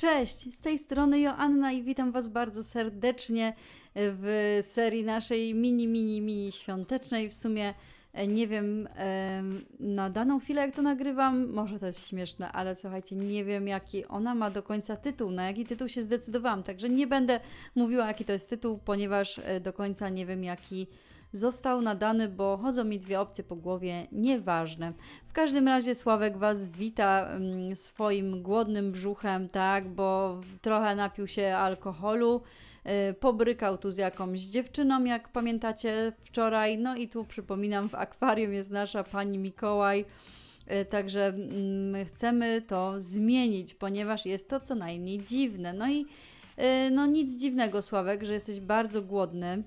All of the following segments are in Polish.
Cześć, z tej strony Joanna i witam Was bardzo serdecznie w serii naszej mini, mini, mini świątecznej. W sumie e, nie wiem em, na daną chwilę jak to nagrywam, może to jest śmieszne, ale słuchajcie, nie wiem jaki ona ma do końca tytuł, na jaki tytuł się zdecydowałam, także nie będę mówiła jaki to jest tytuł, ponieważ e, do końca nie wiem jaki został nadany, bo chodzą mi dwie opcje po głowie, nieważne. W każdym razie Sławek Was wita mm, swoim głodnym brzuchem, tak, bo trochę napił się alkoholu, y, pobrykał tu z jakąś dziewczyną, jak pamiętacie wczoraj, no i tu przypominam, w akwarium jest nasza pani Mikołaj, y, Także mm, chcemy to zmienić, ponieważ jest to co najmniej dziwne. No i y, no nic dziwnego, Sławek, że jesteś bardzo głodny.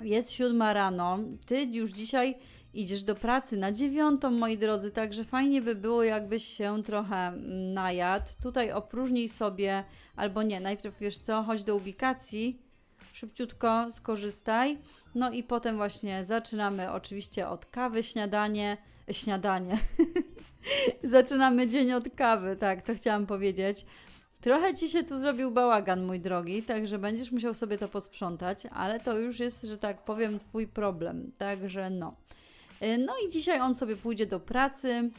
Jest siódma rano, ty już dzisiaj idziesz do pracy na dziewiątą, moi drodzy, także fajnie by było, jakbyś się trochę mm, najadł. Tutaj opróżnij sobie, albo nie, najpierw wiesz co, chodź do ubikacji, szybciutko skorzystaj. No i potem właśnie zaczynamy oczywiście od kawy, śniadanie, śniadanie. zaczynamy dzień od kawy, tak, to chciałam powiedzieć. Trochę ci się tu zrobił bałagan, mój drogi, także będziesz musiał sobie to posprzątać, ale to już jest, że tak powiem, twój problem. Także no. Y, No i dzisiaj on sobie pójdzie do pracy,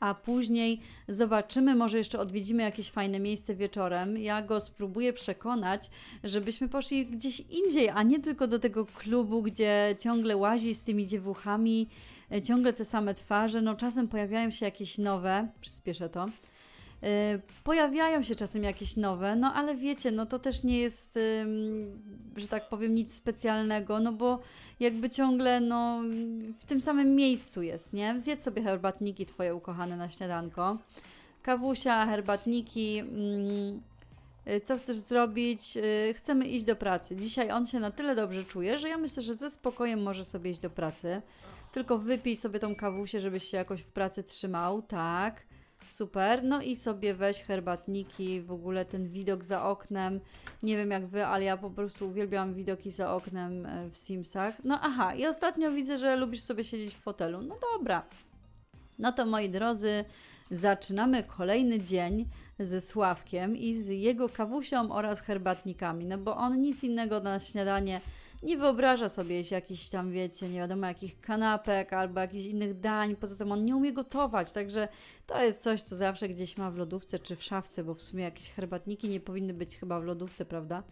a później zobaczymy, może jeszcze odwiedzimy jakieś fajne miejsce wieczorem. Ja go spróbuję przekonać, żebyśmy poszli gdzieś indziej, a nie tylko do tego klubu, gdzie ciągle łazi z tymi dziewuchami, y, ciągle te same twarze. No czasem pojawiają się jakieś nowe, przyspieszę to. Y, Pojawiają się czasem jakieś nowe, no ale wiecie, no to też nie jest, że tak powiem, nic specjalnego, no bo jakby ciągle, no w tym samym miejscu jest, nie? Zjedz sobie herbatniki twoje ukochane na śniadanko. Kawusia, herbatniki, mm, y, co chcesz zrobić? Y, Chcemy iść do pracy. Dzisiaj on się na tyle dobrze czuje, że ja myślę, że ze spokojem może sobie iść do pracy. Tylko wypij sobie tą kawusię, żebyś się jakoś w pracy trzymał, tak. Super. No i sobie weź herbatniki, w ogóle ten widok za oknem. Nie wiem jak wy, ale ja po prostu uwielbiam widoki za oknem e, w Simsach. No aha, i ostatnio widzę, że lubisz sobie siedzieć w fotelu. No dobra. No to moi drodzy, zaczynamy kolejny dzień ze Sławkiem i z jego kawusią oraz herbatnikami, no bo on nic innego na śniadanie nie wyobraża sobie jakichś tam, wiecie, nie wiadomo jakich kanapek albo jakichś innych dań. Poza tym on nie umie gotować, także to jest coś, co zawsze gdzieś ma w lodówce czy w szafce, bo w sumie jakieś herbatniki nie powinny być chyba w lodówce, prawda?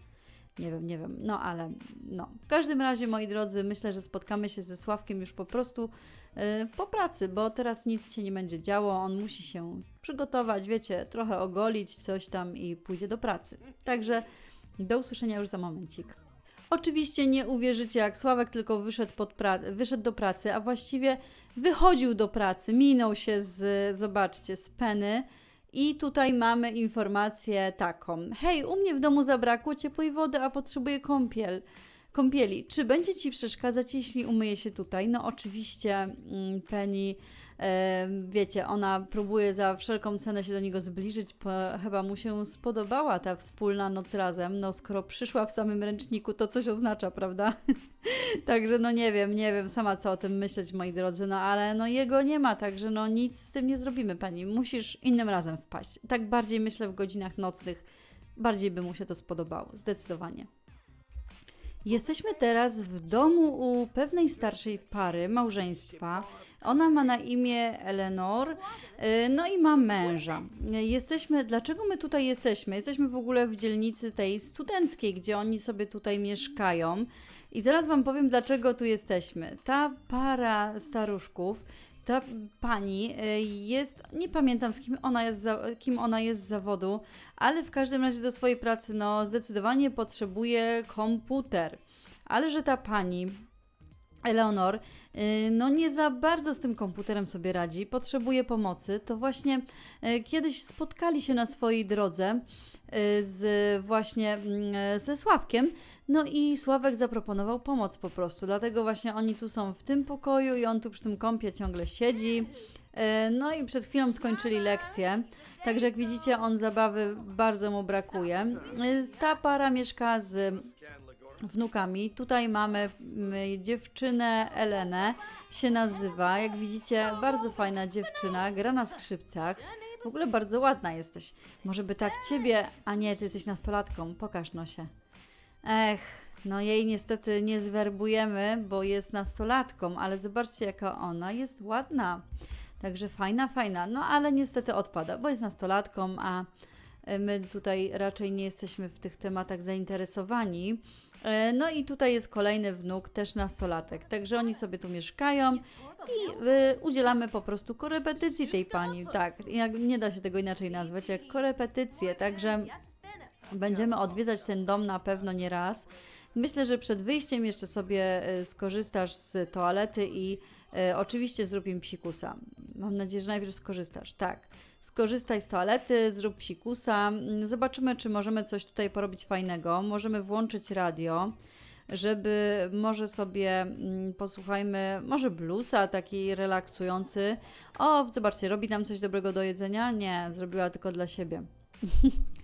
Nie wiem, nie wiem. No ale no. W każdym razie, moi drodzy, myślę, że spotkamy się ze Sławkiem już po prostu yy, po pracy, bo teraz nic się nie będzie działo. On musi się przygotować, wiecie, trochę ogolić coś tam i pójdzie do pracy. Także do usłyszenia już za momencik. Oczywiście nie uwierzycie, jak Sławek tylko wyszedł, pod pra- wyszedł do pracy, a właściwie wychodził do pracy, minął się z, zobaczcie, z Penny. I tutaj mamy informację taką. Hej, u mnie w domu zabrakło ciepłej wody, a potrzebuję kąpiel. Kąpieli. Czy będzie ci przeszkadzać, jeśli umyję się tutaj? No oczywiście mm, Penny, wiecie, ona próbuje za wszelką cenę się do niego zbliżyć, chyba mu się spodobała ta wspólna noc razem. No skoro przyszła w samym ręczniku, to coś oznacza, prawda? Także no nie wiem, nie wiem sama co o tym myśleć, moi drodzy, no ale no jego nie ma, także no nic z tym nie zrobimy, pani. Musisz innym razem wpaść. Tak bardziej myślę w godzinach nocnych, bardziej by mu się to spodobało, zdecydowanie. Jesteśmy teraz w domu u pewnej starszej pary, małżeństwa. Ona ma na imię Eleanor, y, no i ma męża. Jesteśmy, dlaczego my tutaj jesteśmy? Jesteśmy w ogóle w dzielnicy tej studenckiej, gdzie oni sobie tutaj mieszkają. I zaraz Wam powiem, dlaczego tu jesteśmy. Ta para staruszków, ta pani y, jest, nie pamiętam z kim ona jest, za, kim ona jest z zawodu, ale w każdym razie do swojej pracy, no zdecydowanie potrzebuje komputer. Ale że ta pani, Eleonor, y, no nie za bardzo z tym komputerem sobie radzi, potrzebuje pomocy, to właśnie y, kiedyś spotkali się na swojej drodze z właśnie mm, ze Sławkiem, no i Sławek zaproponował pomoc po prostu, dlatego właśnie oni tu są w tym pokoju i on tu przy tym kąpie ciągle siedzi. E, No i przed chwilą skończyli lekcję, także jak widzicie on zabawy bardzo mu brakuje. E, Ta para mieszka z wnukami. Tutaj mamy dziewczynę Elenę, się nazywa. Jak widzicie, bardzo fajna dziewczyna, gra na skrzypcach. W ogóle bardzo ładna jesteś. Może by tak ciebie, a nie, ty jesteś nastolatką. Pokaż nosie. Ech, no jej niestety nie zwerbujemy, bo jest nastolatką, ale zobaczcie jaka ona jest ładna. Także fajna, fajna. No ale niestety odpada, bo jest nastolatką, a e, my tutaj raczej nie jesteśmy w tych tematach zainteresowani. E, No i tutaj jest kolejny wnuk, też nastolatek. Także oni sobie tu mieszkają i y, udzielamy po prostu korepetycji tej pani. Tak, nie da się tego inaczej nazwać jak korepetycje. Także będziemy odwiedzać ten dom na pewno nie raz. Myślę, że przed wyjściem jeszcze sobie y, skorzystasz z toalety i y, oczywiście zrób im psikusa. Mam nadzieję, że najpierw skorzystasz. Tak. Skorzystaj z toalety, zrób psikusa. Zobaczymy, czy możemy coś tutaj porobić fajnego. Możemy włączyć radio, żeby może sobie mm, posłuchajmy, może bluesa taki relaksujący. O, zobaczcie, robi nam coś dobrego do jedzenia? Nie, zrobiła tylko dla siebie.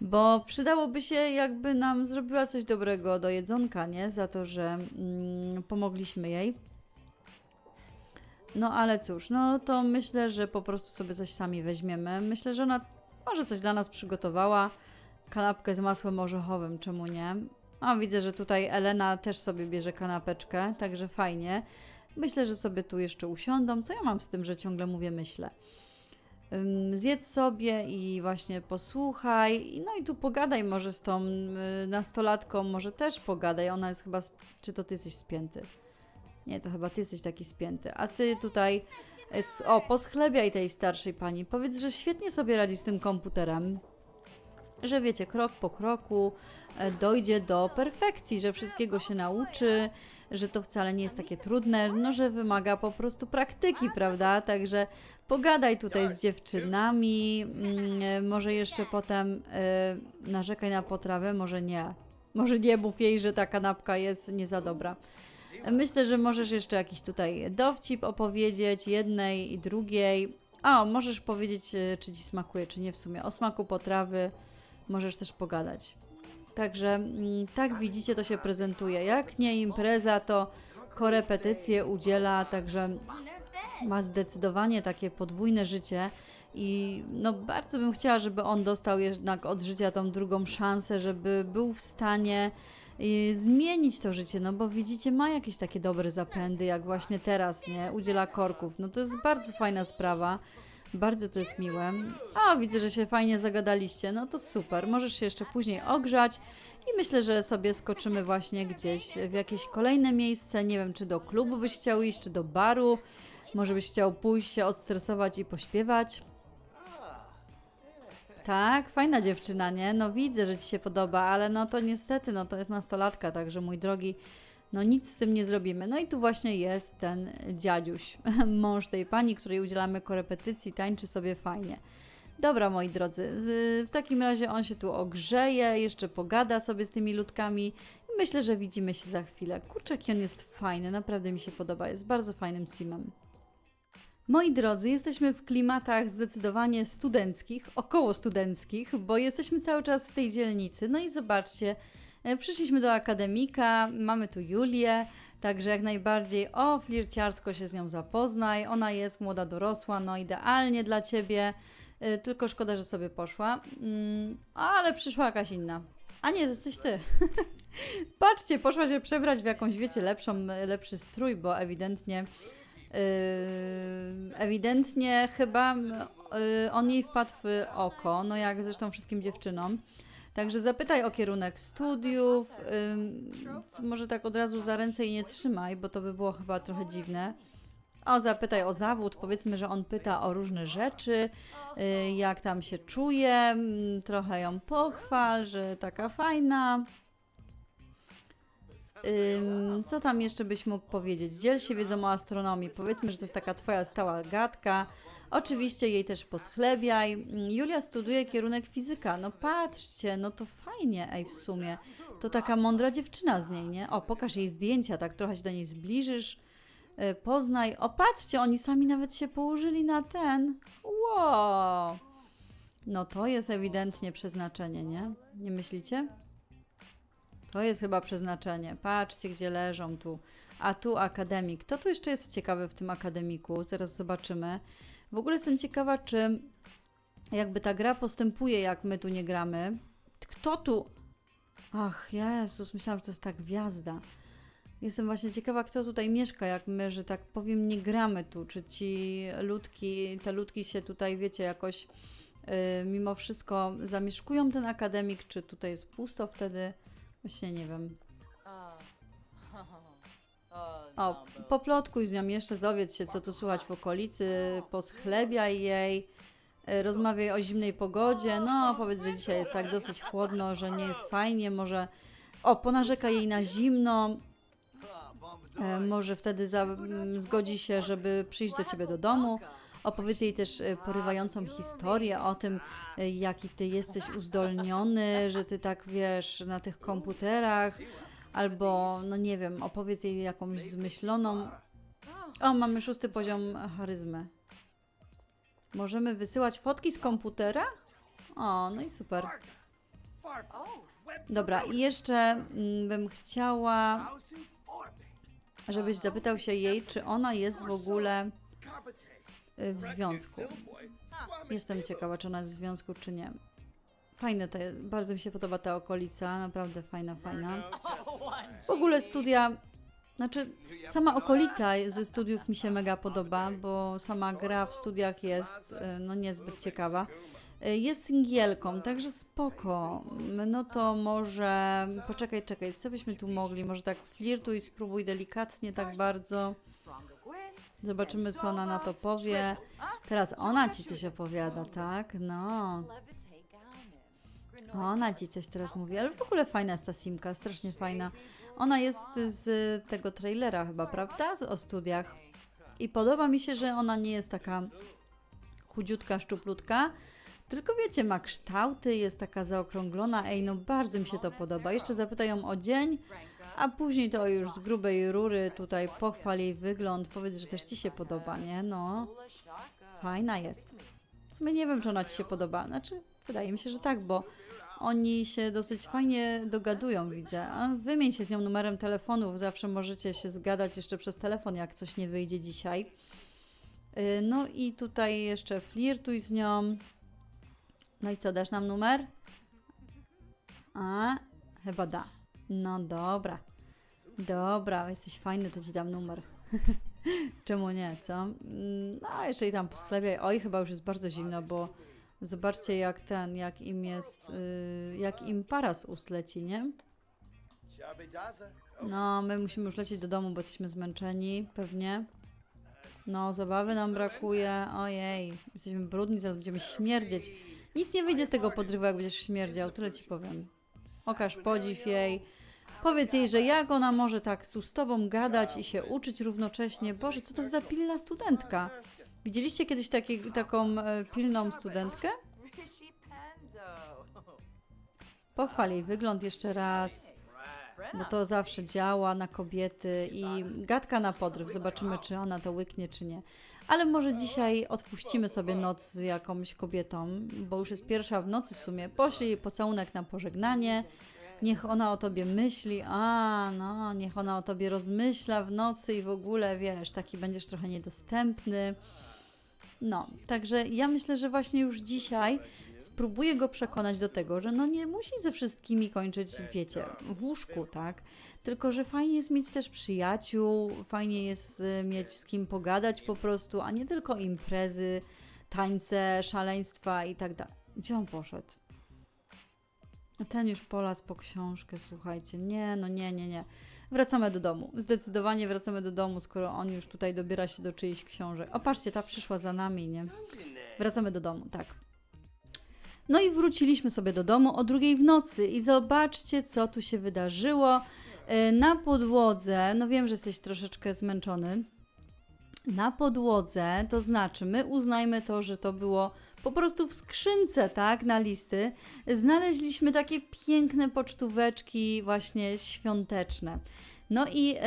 Bo przydałoby się, jakby nam zrobiła coś dobrego do jedzonka, nie? Za to, że mm, pomogliśmy jej. No ale cóż, no to myślę, że po prostu sobie coś sami weźmiemy. Myślę, że ona może coś dla nas przygotowała. Kanapkę z masłem orzechowym, czemu nie? A widzę, że tutaj Elena też sobie bierze kanapeczkę, także fajnie. Myślę, że sobie tu jeszcze usiądą. Co ja mam z tym, że ciągle mówię myślę? Zjedz sobie i właśnie posłuchaj. No i tu pogadaj może z tą y, nastolatką, może też pogadaj. Ona jest chyba. Czy to ty jesteś spięty? Nie, to chyba ty jesteś taki spięty. A ty tutaj. Jest, o, poschlebiaj tej starszej pani. Powiedz, że świetnie sobie radzi z tym komputerem. Że wiecie, krok po kroku e, dojdzie do perfekcji, że wszystkiego się nauczy, że to wcale nie jest takie trudne, no że wymaga po prostu praktyki, prawda? Także pogadaj tutaj z dziewczynami, mm, może jeszcze potem e, narzekaj na potrawę, może nie. Może nie mów jej, że ta kanapka jest nie za dobra. Myślę, że możesz jeszcze jakiś tutaj dowcip opowiedzieć, jednej i drugiej. O, możesz powiedzieć, e, czy ci smakuje, czy nie w sumie. O smaku potrawy możesz też pogadać. Także mm, tak widzicie, to się prezentuje. Jak nie impreza, to korepetycje udziela, także ma zdecydowanie takie podwójne życie. I no bardzo bym chciała, żeby on dostał jednak od życia tą drugą szansę, żeby był w stanie y, zmienić to życie, no bo widzicie, ma jakieś takie dobre zapędy, jak właśnie teraz, nie? Udziela korków. No to jest bardzo fajna sprawa. Bardzo to jest miłe. A, widzę, że się fajnie zagadaliście. No to super. Możesz się jeszcze później ogrzać i myślę, że sobie skoczymy właśnie gdzieś w jakieś kolejne miejsce. Nie wiem, czy do klubu byś chciał iść, czy do baru. Może byś chciał pójść się odstresować i pośpiewać. Tak, fajna dziewczyna, nie? No widzę, że ci się podoba, ale no to niestety, no to jest nastolatka, także mój drogi, no nic z tym nie zrobimy. No i tu właśnie jest ten dziadziuś, mąż tej pani, której udzielamy korepetycji, tańczy sobie fajnie. Dobra, moi drodzy, w takim razie on się tu ogrzeje, jeszcze pogada sobie z tymi ludkami myślę, że widzimy się za chwilę. Kurczę, jaki on jest fajny, naprawdę mi się podoba, jest bardzo fajnym simem. Moi drodzy, jesteśmy w klimatach zdecydowanie studenckich, około studenckich, bo jesteśmy cały czas w tej dzielnicy. No i zobaczcie, przyszliśmy do akademika, mamy tu Julię, także jak najbardziej o flirciarsko się z nią zapoznaj. Ona jest młoda dorosła, no idealnie dla ciebie. E, Tylko szkoda, że sobie poszła, Mm, ale przyszła jakaś inna. A nie, to jesteś ty. Patrzcie, poszła się przebrać w jakąś, wiecie, lepszą, lepszy strój, bo ewidentnie Yy, ewidentnie chyba yy, on jej wpadł w oko, no jak zresztą wszystkim dziewczynom. Także zapytaj o kierunek studiów. C- może tak od razu za ręce i nie trzymaj, bo to by było chyba trochę dziwne. O, zapytaj o zawód. Powiedzmy, że on pyta o różne rzeczy, yy, jak tam się czuje. mm, Trochę ją pochwal, że taka fajna. Ym, co tam jeszcze byś mógł powiedzieć? Dziel się wiedzą o astronomii. Powiedzmy, że to jest taka twoja stała gadka. Oczywiście jej też poschlebiaj. Julia studiuje kierunek fizyka. No patrzcie, no to fajnie, ej, w sumie. To taka mądra dziewczyna z niej, nie? O, pokaż jej zdjęcia, tak trochę się do niej zbliżysz. Y, Poznaj. O, patrzcie, oni sami nawet się położyli na ten. Wow! No to jest ewidentnie przeznaczenie, nie? Nie myślicie? To jest chyba przeznaczenie. Patrzcie, gdzie leżą tu. A tu akademik. Kto tu jeszcze jest ciekawy w tym akademiku? Zaraz zobaczymy. W ogóle jestem ciekawa, czy jakby ta gra postępuje, jak my tu nie gramy. Kto tu? Ach, Jezus, myślałam, że to jest ta gwiazda. Jestem właśnie ciekawa, kto tutaj mieszka, jak my, że tak powiem, nie gramy tu. Czy ci ludki, te ludki się tutaj, wiecie, jakoś y, mimo wszystko zamieszkują ten akademik, czy tutaj jest pusto wtedy? Właśnie nie wiem. O, poplotkuj z nią jeszcze, dowiedz się, co tu słychać w okolicy, poschlebiaj jej, y, rozmawiaj o zimnej pogodzie, no powiedz, że dzisiaj jest tak dosyć chłodno, że nie jest fajnie, może... O, ponarzeka jej na zimno, E, może wtedy za, zgodzi się, żeby przyjść do ciebie do domu. Opowiedz jej też e, porywającą historię o tym, e, jaki ty jesteś uzdolniony, że ty tak wiesz na tych komputerach, albo no nie wiem, opowiedz jej jakąś zmyśloną. O, mamy szósty poziom charyzmy. Możemy wysyłać fotki z komputera? O, no i super. Dobra, i jeszcze mm, bym chciała żebyś zapytał się jej, czy ona jest w ogóle y, w związku. Jestem ciekawa, czy ona jest w związku, czy nie. Fajne to jest, bardzo mi się podoba ta okolica, naprawdę fajna, fajna. W ogóle studia, znaczy sama okolica ze studiów mi się mega podoba, bo sama gra w studiach jest y, no niezbyt ciekawa. Y, Jest singielką, także spoko. No to może. Poczekaj, czekaj, co byśmy tu mogli? Może tak flirtuj, spróbuj delikatnie, tak bardzo. Zobaczymy, co ona na to powie. Teraz ona ci coś opowiada, tak? No. Ona ci coś teraz mówi, ale w ogóle fajna jest ta Simka, strasznie fajna. Ona jest z tego trailera chyba, prawda? O studiach. I podoba mi się, że ona nie jest taka chudziutka, szczuplutka, tylko wiecie, ma kształty, jest taka zaokrąglona. Ej, no bardzo mi się to podoba. Jeszcze zapytaj ją o dzień, a później to już z grubej rury tutaj pochwal jej wygląd. Powiedz, że też ci się podoba, nie? No, fajna jest. W sumie nie wiem, czy ona ci się podoba. Znaczy, wydaje mi się, że tak, bo oni się dosyć fajnie dogadują, widzę. Wymień się z nią numerem telefonów, zawsze możecie się zgadać jeszcze przez telefon, jak coś nie wyjdzie dzisiaj. Y, No i tutaj jeszcze flirtuj z nią. No i co, dasz nam numer? A, chyba da. No dobra. Dobra, jesteś fajny, to ci dam numer. Czemu nie, co? Mm, No, jeszcze i tam posklepiaj. Oj, chyba już jest bardzo zimno, bo zobaczcie jak ten, jak im jest, y, jak im para z ust leci, nie? No, my musimy już lecieć do domu, bo jesteśmy zmęczeni, pewnie. No, zabawy nam brakuje. Ojej, jesteśmy brudni, zaraz będziemy śmierdzieć. Nic nie wyjdzie z tego podrywu, jak będziesz śmierdział, tyle ci powiem. Okaż podziw jej. Powiedz jej, że jak ona może tak tu z tobą gadać i się uczyć równocześnie. Boże, co to za pilna studentka? Widzieliście kiedyś taki, taką e, pilną studentkę? Pochwal jej wygląd jeszcze raz, bo to zawsze działa na kobiety i gadka na podryw. Zobaczymy, czy ona to łyknie, czy nie. Ale może dzisiaj odpuścimy sobie noc z jakąś kobietą, bo już jest pierwsza w nocy w sumie. Poślij jej pocałunek na pożegnanie. Niech ona o tobie myśli, a no, niech ona o tobie rozmyśla w nocy i w ogóle wiesz, taki będziesz trochę niedostępny. No, także ja myślę, że właśnie już dzisiaj spróbuję go przekonać do tego, że no nie musi ze wszystkimi kończyć, wiecie, w łóżku, tak? Tylko, że fajnie jest mieć też przyjaciół, fajnie jest y, mieć z kim pogadać po prostu, a nie tylko imprezy, tańce, szaleństwa i tak dalej. Gdzie on poszedł? Ten już polas po książkę, słuchajcie. Nie, no nie, nie, nie. Wracamy do domu. Zdecydowanie wracamy do domu, skoro on już tutaj dobiera się do czyichś książek. O, patrzcie, ta przyszła za nami, nie? Wracamy do domu, tak. No i wróciliśmy sobie do domu o drugiej w nocy i zobaczcie, co tu się wydarzyło. E, Na podłodze, no wiem, że jesteś troszeczkę zmęczony. Na podłodze, to znaczy, my uznajmy to, że to było po prostu w skrzynce, tak, na listy, znaleźliśmy takie piękne pocztóweczki właśnie świąteczne. No i e,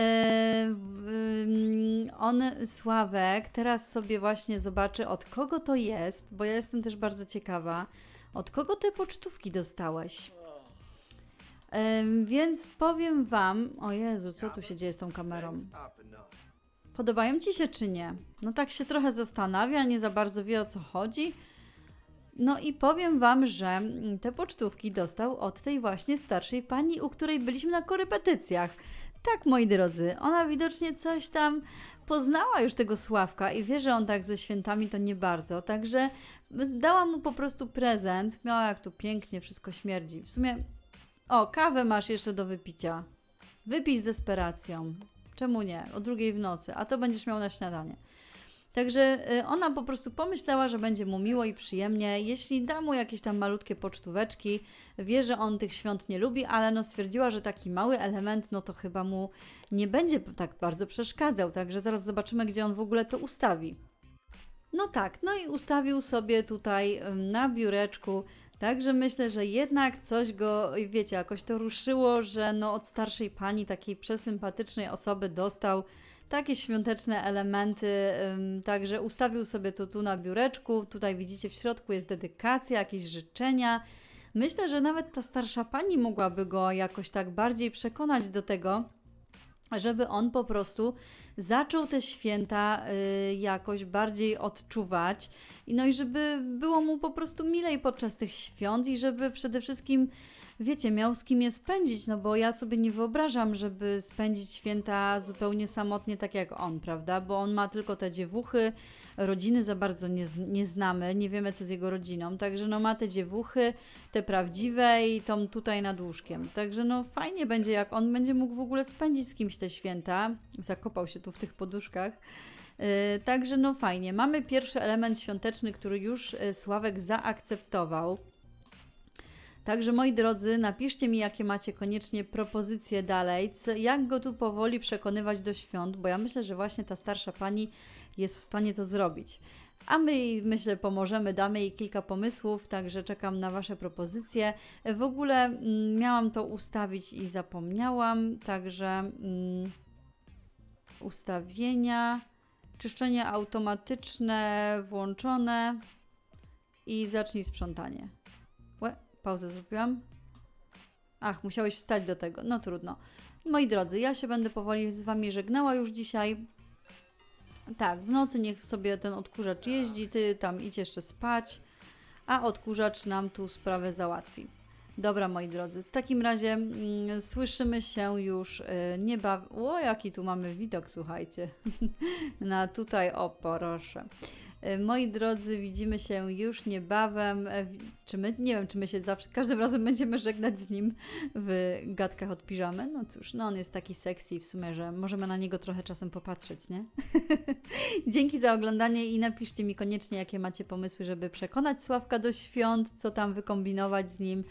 w- on, Sławek, teraz sobie właśnie zobaczy, od kogo to jest, bo ja jestem też bardzo ciekawa, od kogo te pocztówki dostałeś. Em, więc powiem Wam, o Jezu, co tu się dzieje z tą kamerą? Podobają Ci się czy nie? No tak się trochę zastanawia, nie za bardzo wie o co chodzi. No i powiem Wam, że mm, te pocztówki dostał od tej właśnie starszej pani, u której byliśmy na korepetycjach. Tak, moi drodzy, ona widocznie coś tam poznała już tego Sławka i wie, że on tak ze świętami to nie bardzo, także dała mu po prostu prezent. Miała jak tu pięknie wszystko śmierdzi. W sumie, o, kawę masz jeszcze do wypicia. Wypij z desperacją. Czemu nie? O drugiej w nocy, a to będziesz miał na śniadanie. Także y, ona po prostu pomyślała, że będzie mu miło i przyjemnie, jeśli da mu jakieś tam malutkie pocztóweczki. Wie, że on tych świąt nie lubi, ale no stwierdziła, że taki mały element, no to chyba mu nie będzie tak bardzo przeszkadzał. Także zaraz zobaczymy, gdzie on w ogóle to ustawi. No tak, no i ustawił sobie tutaj na biureczku. Także myślę, że jednak coś go, wiecie, jakoś to ruszyło, że no od starszej pani, takiej przesympatycznej osoby dostał takie świąteczne elementy, także ustawił sobie to tu na biureczku. Tutaj widzicie w środku jest dedykacja, jakieś życzenia. Myślę, że nawet ta starsza pani mogłaby go jakoś tak bardziej przekonać do tego, żeby on po prostu zaczął te święta y, jakoś bardziej odczuwać. No i żeby było mu po prostu milej podczas tych świąt i żeby przede wszystkim wiecie, miał z kim je spędzić, no bo ja sobie nie wyobrażam, żeby spędzić święta zupełnie samotnie tak jak on, prawda? Bo on ma tylko te dziewuchy, rodziny za bardzo nie, nie znamy, nie wiemy co z jego rodziną, także no ma te dziewuchy, te prawdziwe i tą tutaj nad łóżkiem. Także no fajnie będzie, jak on będzie mógł w ogóle spędzić z kimś te święta. Zakopał się tu w tych poduszkach. Yy, Także no fajnie. Mamy pierwszy element świąteczny, który już yy, Sławek zaakceptował. Także moi drodzy, napiszcie mi, jakie macie koniecznie propozycje dalej, jak go tu powoli przekonywać do świąt, bo ja myślę, że właśnie ta starsza pani jest w stanie to zrobić. A my myślę, pomożemy, damy jej kilka pomysłów, także czekam na Wasze propozycje. W ogóle mm, miałam to ustawić i zapomniałam, także mm, ustawienia, czyszczenie automatyczne włączone i zacznij sprzątanie. Pauzę zrobiłam. Ach, musiałeś wstać do tego. No trudno. Moi drodzy, ja się będę powoli z Wami żegnała już dzisiaj. Tak, w nocy niech sobie ten odkurzacz jeździ, Ty tam idź jeszcze spać, a odkurzacz nam tu sprawę załatwi. Dobra, moi drodzy, w takim razie mm, słyszymy się już y, niebawem. O, jaki tu mamy widok, słuchajcie. Na tutaj, o, proszę. Y, Moi drodzy, widzimy się już niebawem. E, Czy my, nie wiem, czy my się zawsze, każdym razem będziemy żegnać z nim w gadkach od piżamy. No cóż, no on jest taki sexy w sumie, że możemy na niego trochę czasem popatrzeć, nie? Dzięki za oglądanie i napiszcie mi koniecznie, jakie macie pomysły, żeby przekonać Sławka do świąt, co tam wykombinować z nim,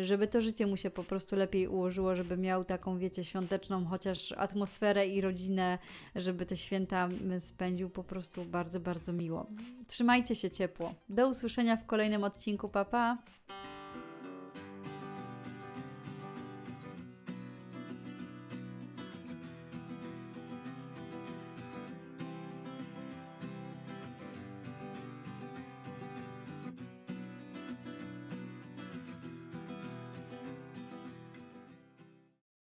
y, żeby to życie mu się po prostu lepiej ułożyło, żeby miał taką, wiecie, świąteczną chociaż atmosferę i rodzinę, żeby te święta spędził po prostu bardzo, bardzo miło. Trzymajcie się ciepło. Do usłyszenia w kolejnym odcinku. Pa, pa!